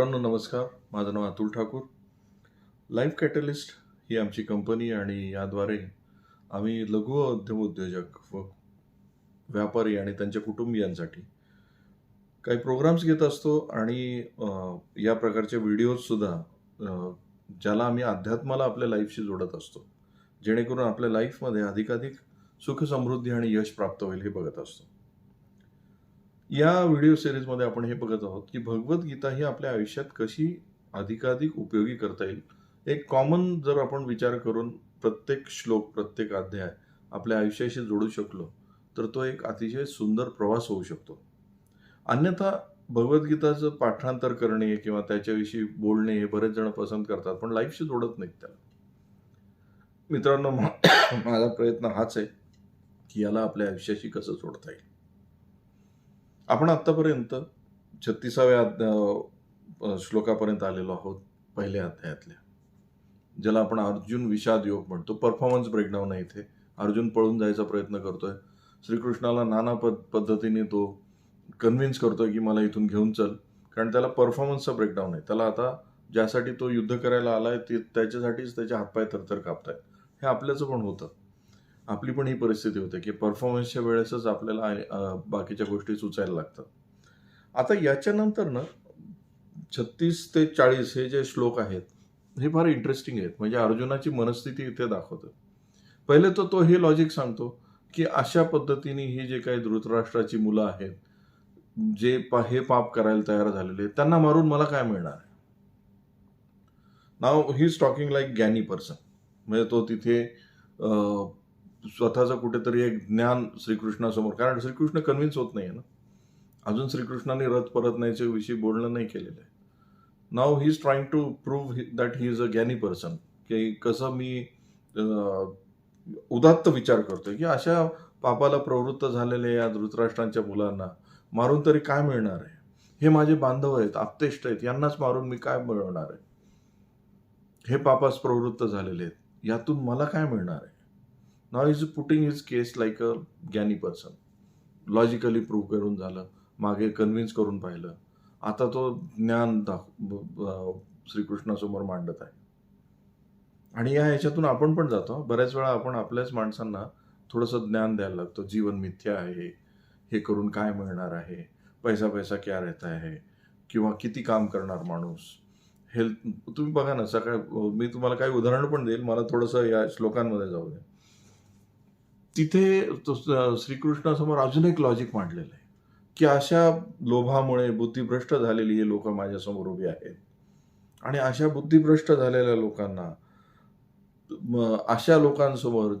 मित्रांनो नमस्कार. माझं नाव अतुल ठाकूर. लाईफ कॅटलिस्ट ही आमची कंपनी आणि याद्वारे आम्ही लघु उद्यम उद्योजक व व्यापारी आणि त्यांच्या कुटुंबियांसाठी काही प्रोग्राम्स घेत असतो आणि या प्रकारचे व्हिडिओजसुद्धा ज्याला आम्ही अध्यात्माला आपल्या लाईफशी जोडत असतो. जेणेकरून आपल्या लाईफमध्ये अधिकाधिक सुख समृद्धी आणि यश प्राप्त होईल हे बघत असतो. या व्हिडिओ सिरीजमध्ये आपण हे बघत आहोत की भगवद्गीता ही आपल्या आयुष्यात कशी अधिकाधिक उपयोगी करता येईल? एक कॉमन जर आपण विचार करून प्रत्येक श्लोक प्रत्येक अध्याय आपल्या आयुष्याशी जोडू शकलो तर तो एक अतिशय सुंदर प्रवास होऊ शकतो. अन्यथा भगवद्गीताचं पाठांतर करणे किंवा त्याच्याविषयी बोलणे हे बरेच जण पसंत करतात पण लाईफशी जोडत नाहीत त्याला. मित्रांनो माझा प्रयत्न हाच आहे की याला आपल्या आयुष्याशी कसं जोडता येईल? आपण आत्तापर्यंत छत्तीसाव्या अध्या- श्लोकापर्यंत आलेलो आहोत पहिल्या अध्यायातल्या. ज्याला आपण अर्जुन विषाद योग म्हणतो. परफॉर्मन्स ब्रेकडाऊन आहे इथे. अर्जुन पळून जायचा प्रयत्न करतोय. श्रीकृष्णाला नाना पद पद्धतीने तो कन्व्हिन्स करतोय की मला इथून घेऊन चल. कारण त्याला परफॉर्मन्सचा ब्रेकडाऊन आहे. त्याला आता ज्यासाठी तो युद्ध करायला आलाय ते त्याच्यासाठीच त्याचे हातपाय थरथर कापतायत. हे आपल्याचं पण होतं. आपली पण ही परिस्थिती होते की परफॉर्मन्सच्या वेळेसच आपल्याला बाकीच्या गोष्टी सुचायला लागतात. आता याच्यानंतर ना छत्तीस ते चाळीस हे जे श्लोक आहेत हे फार इंटरेस्टिंग आहेत. म्हणजे अर्जुनाची मनस्थिती इथे दाखवतं. पहिले तर तो हे लॉजिक सांगतो की अशा पद्धतीने ही जे काही धृतराष्ट्राची मुलं आहेत जे पा हे पाप करायला तयार झालेले आहेत त्यांना मारून मला काय मिळणार आहे? Now he stalking talking like ज्ञानी पर्सन म्हणजे तो तिथे स्वतःचं कुठेतरी एक ज्ञान श्रीकृष्णासमोर कारण श्रीकृष्ण कन्व्हिन्स होत नाही ना. अजून श्रीकृष्णाने रथ परत नाहीच्या विषयी बोलणं नाही केलेलं आहे. Now he is trying to prove that he is a ज्ञानी पर्सन की कसं मी उदात्त विचार करतोय. की अशा पापाला प्रवृत्त झालेल्या या धृतराष्ट्रांच्या मुलांना मारून तरी काय मिळणार आहे? हे माझे बांधव आहेत आप्तेष्ट आहेत यांनाच मारून मी काय मिळवणार आहे? हे पापास प्रवृत्त झालेले आहेत यातून मला काय मिळणार आहे? Now is putting his case like a ज्ञानी पर्सन लॉजिकली प्रूव्ह करून झालं. मागे कन्व्हिन्स करून पाहिलं. आता तो ज्ञान दाख श्रीकृष्णासमोर मांडत आहे. आणि या ह्याच्यातून आपण पण जातो. बऱ्याच वेळा आपण आपल्याच माणसांना थोडंसं ज्ञान द्यायला लागतो. जीवन मिथ्या आहे. हे करून काय मिळणार आहे? पैसा पैसा क्या रहता आहे किंवा किती काम करणार माणूस? हेल्थ तुम्ही बघा ना सकाळ मी तुम्हाला काही उदाहरण पण देईल. मला थोडंसं या श्लोकांमध्ये जाऊ दे तिथे श्रीकृष्णासमोर अजून एक लॉजिक मांडलेलं आहे की अशा लोभामुळे बुद्धिभ्रष्ट झालेली हे लोक माझ्यासमोर उभी आहेत. आणि अशा बुद्धिभ्रष्ट झालेल्या लोकांना अशा लोकांसमोर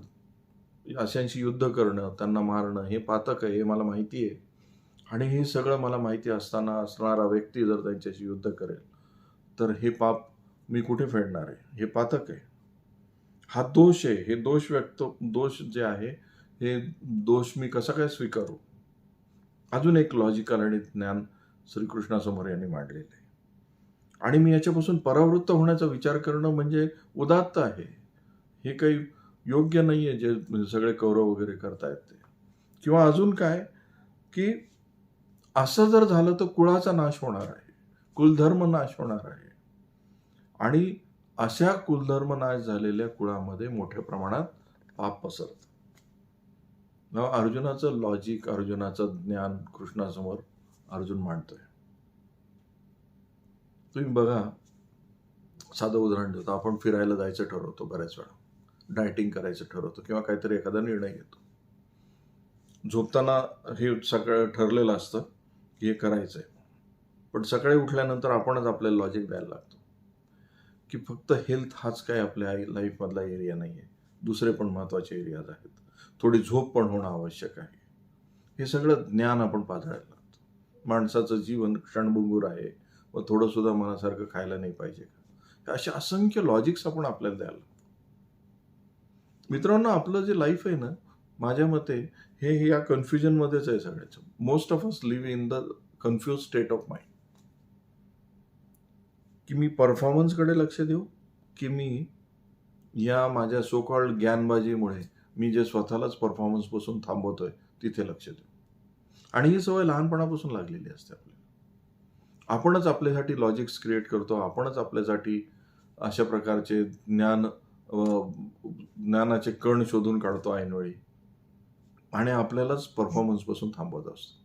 अशांशी युद्ध करणं त्यांना मारणं हे पातक आहे हे मला माहिती आहे. आणि हे सगळं मला माहिती असताना असणारा व्यक्ती जर त्यांच्याशी युद्ध करेल तर हे पाप मी कुठे फेडणार आहे? हे पातक आहे. हा दोष आहे. हे दोष व्यक्त दोष जे आहे हे दोष मी कसा काय स्वीकारू? अजून एक लॉजिकल आणि ज्ञान श्रीकृष्णासमोर यांनी मांडलेलं आहे. आणि मी याच्यापासून परावृत्त होण्याचा विचार करणं म्हणजे उदात्त आहे. हे काही योग्य नाही आहे जे सगळे कौरव वगैरे करतायत ते. किंवा अजून काय? की असं जर झालं तर कुळाचा नाश होणार आहे. कुलधर्म नाश होणार आहे. आणि अशा कुलधर्म नाश झालेल्या कुळामध्ये मोठ्या प्रमाणात पाप पसरत. मग अर्जुनाचं लॉजिक अर्जुनाचं ज्ञान कृष्णासमोर अर्जुन मांडतोय. तुम्ही बघा साधं उदाहरण देतो. आपण फिरायला जायचं ठरवतो बऱ्याच वेळा. डायटिंग करायचं ठरवतो किंवा काहीतरी एखादा निर्णय घेतो. झोपताना हे सगळं ठरलेलं असतं की हे करायचं आहे पण सकाळी उठल्यानंतर आपणच आपल्याला लॉजिक द्यायला लागतो. की फक्त हेल्थ हाच काय आपल्या लाईफमधला एरिया नाही आहे दुसरे पण महत्त्वाचे एरियाज आहेत. थोडी झोप पण होणं आवश्यक आहे. हे सगळं ज्ञान आपण पाजळायला लागतो माणसाचं जीवन क्षणभंगूर आहे. व थोडंसुद्धा मनासारखं खायला नाही पाहिजे का? असे असंख्य लॉजिक्स आपण आपल्याला द्यायला लागतो मित्रांनो आपलं जे लाईफ आहे ना माझ्या मते हे हे या कन्फ्युजनमध्येच आहे सगळ्याचं. Most of us live in the confuse state of mind की मी परफॉर्मन्सकडे लक्ष देऊ की मी या माझ्या सोकॉल्ड ज्ञानबाजीमुळे मी जे स्वतःलाच परफॉर्मन्सपासून थांबवतोय तिथे लक्ष देऊ. आणि ही सवय लहानपणापासून लागलेली असते आपल्याला. आपणच आपल्यासाठी लॉजिक्स क्रिएट करतो आपणच आपल्यासाठी अशा प्रकारचे ज्ञान ज्ञानाचे कण शोधून काढतो ऐनवेळी. आणि आपल्यालाच परफॉर्मन्सपासून थांबवत असतो.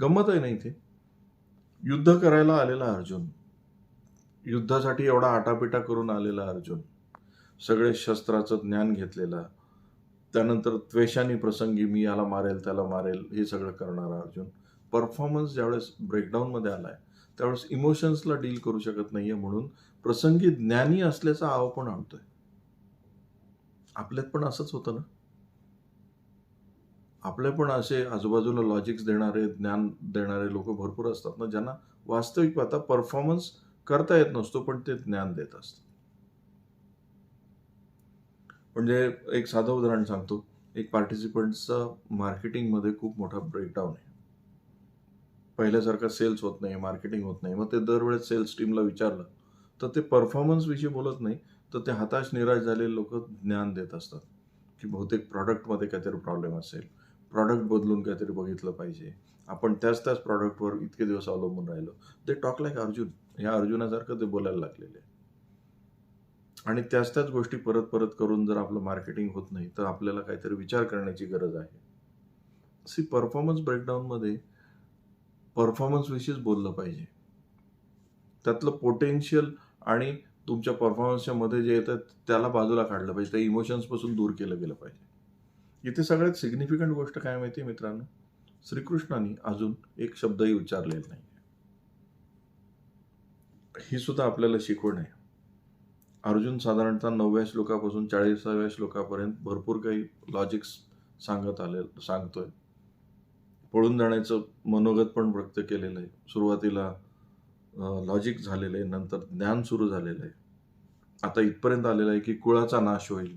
गंमत आहे ना इथे? युद्ध करायला आलेला अर्जुन युद्धासाठी एवढा आटापिटा करून आलेला अर्जुन. सगळे शस्त्राचं ज्ञान घेतलेला. त्यानंतर त्वेषानी प्रसंगी मी याला मारेल त्याला मारेल हे सगळं करणारा अर्जुन. परफॉर्मन्स ज्यावेळेस ब्रेकडाऊनमध्ये आलाय त्यावेळेस इमोशन्सला डील करू शकत नाहीये म्हणून प्रसंगी ज्ञानी असल्याचा आव पण आणतोय. आपल्यात पण असंच होतं ना? आपले पण असे आजूबाजूला लॉजिक्स देणारे ज्ञान देणारे लोक भरपूर असतात ना ज्यांना वास्तविक पाहता परफॉर्मन्स करता येत नसतो पण ते ज्ञान देत असतं. म्हणजे एक साधं उदाहरण सांगतो. एक पार्टिसिपंटचा मार्केटिंगमध्ये खूप मोठा ब्रेकडाऊन आहे. पहिल्यासारखा सेल्स होत नाही मार्केटिंग होत नाही. मग ते दरवेळेस सेल्स टीमला विचारलं तर ते परफॉर्मन्सविषयी बोलत नाही तर ते हताश निराश झालेले लोक ज्ञान देत असतात. की बहुतेक प्रॉडक्टमध्ये काहीतरी प्रॉब्लेम असेल. प्रॉडक्ट बदलून काहीतरी बघितलं पाहिजे. आपण त्याच त्याच प्रॉडक्टवर इतके दिवस अवलंबून राहिलो. ते टॉक लाईक अर्जुन. ह्या अर्जुनासारखं ते बोलायला लागलेले आणि त्याच त्याच गोष्टी परत परत करून जर आपलं मार्केटिंग होत नाही तर आपल्याला काहीतरी विचार करण्याची गरज आहे. सी परफॉर्मन्स ब्रेकडाऊनमध्ये परफॉर्मन्सविषयीच बोललं पाहिजे. त्यातलं पोटेन्शियल आणि तुमच्या परफॉर्मन्सच्या मध्ये जे येतं त्याला बाजूला काढलं पाहिजे. त्या इमोशन्सपासून दूर केलं गेलं पाहिजे. इथे सगळ्यात सिग्निफिकंट गोष्ट काय माहिती आहे मित्रांनो? श्रीकृष्णाने अजून एक शब्दही उच्चारलेला नाही ही सुद्धा आपल्याला शिकवण आहे. अर्जुन साधारणतः नवव्या श्लोकापासून चाळीसाव्या श्लोकापर्यंत भरपूर काही लॉजिक्स सांगत आले सांगतोय. पळून जाण्याचं मनोगत पण व्यक्त केलेलं आहे. सुरुवातीला लॉजिक झालेलं आहे नंतर ज्ञान सुरू झालेलं आहे. आता इथपर्यंत आलेलं आहे की कुळाचा नाश होईल.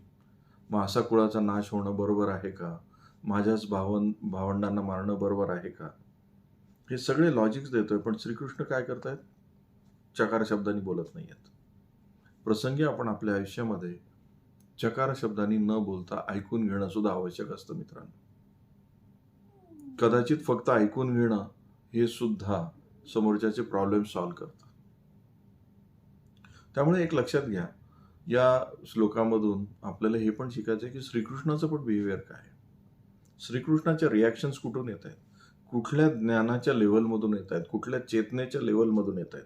मग असा कुळाचा नाश होणं बरोबर आहे का? माझ्याच भावन भावंडांना मारणं बरोबर आहे का? हे सगळे लॉजिक्स देतोय पण श्रीकृष्ण काय करतायत? चकार शब्दांनी बोलत नाही आहेत प्रसंगी आपण आपल्या आयुष्यामध्ये चकार शब्दांनी न बोलता ऐकून घेणं सुद्धा आवश्यक असतं मित्रांनो. कदाचित फक्त ऐकून घेणं हे सुद्धा समोरच्याचे प्रॉब्लेम सॉल्व्ह करतं. त्यामुळे एक लक्षात घ्या या श्लोकामधून आपल्याला हे पण शिकायचं आहे की श्रीकृष्णाचं पण बिहेवियर काय आहे? श्रीकृष्णाच्या रिॲक्शन्स कुठून येत आहेत? कुठल्या ज्ञानाच्या लेवलमधून येत आहेत? कुठल्या चेतनेच्या लेवलमधून येत आहेत?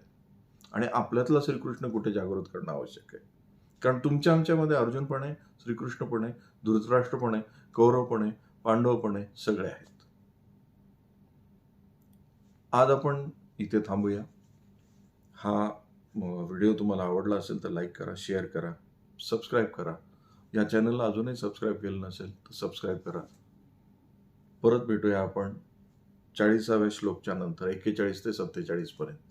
आणि आपल्यातला श्रीकृष्ण कुठे जागृत करणं आवश्यक आहे? कारण तुमच्या आमच्यामध्ये अर्जुनपणे श्रीकृष्णपणे आहे कौरवपणे पांडवपणे आहे आहे आहे आहे सगळे आहेत. आज आपण इथे थांबूया. हा व्हिडिओ तुम्हाला आवडला असेल तर लाईक करा शेअर करा सबस्क्राईब करा. या चॅनलला अजूनही सबस्क्राईब केलं नसेल तर सबस्क्राईब करा. परत भेटूया आपण चाळीसाव्या श्लोकच्या नंतर एक्केचाळीस ते सत्तेचाळीसपर्यंत.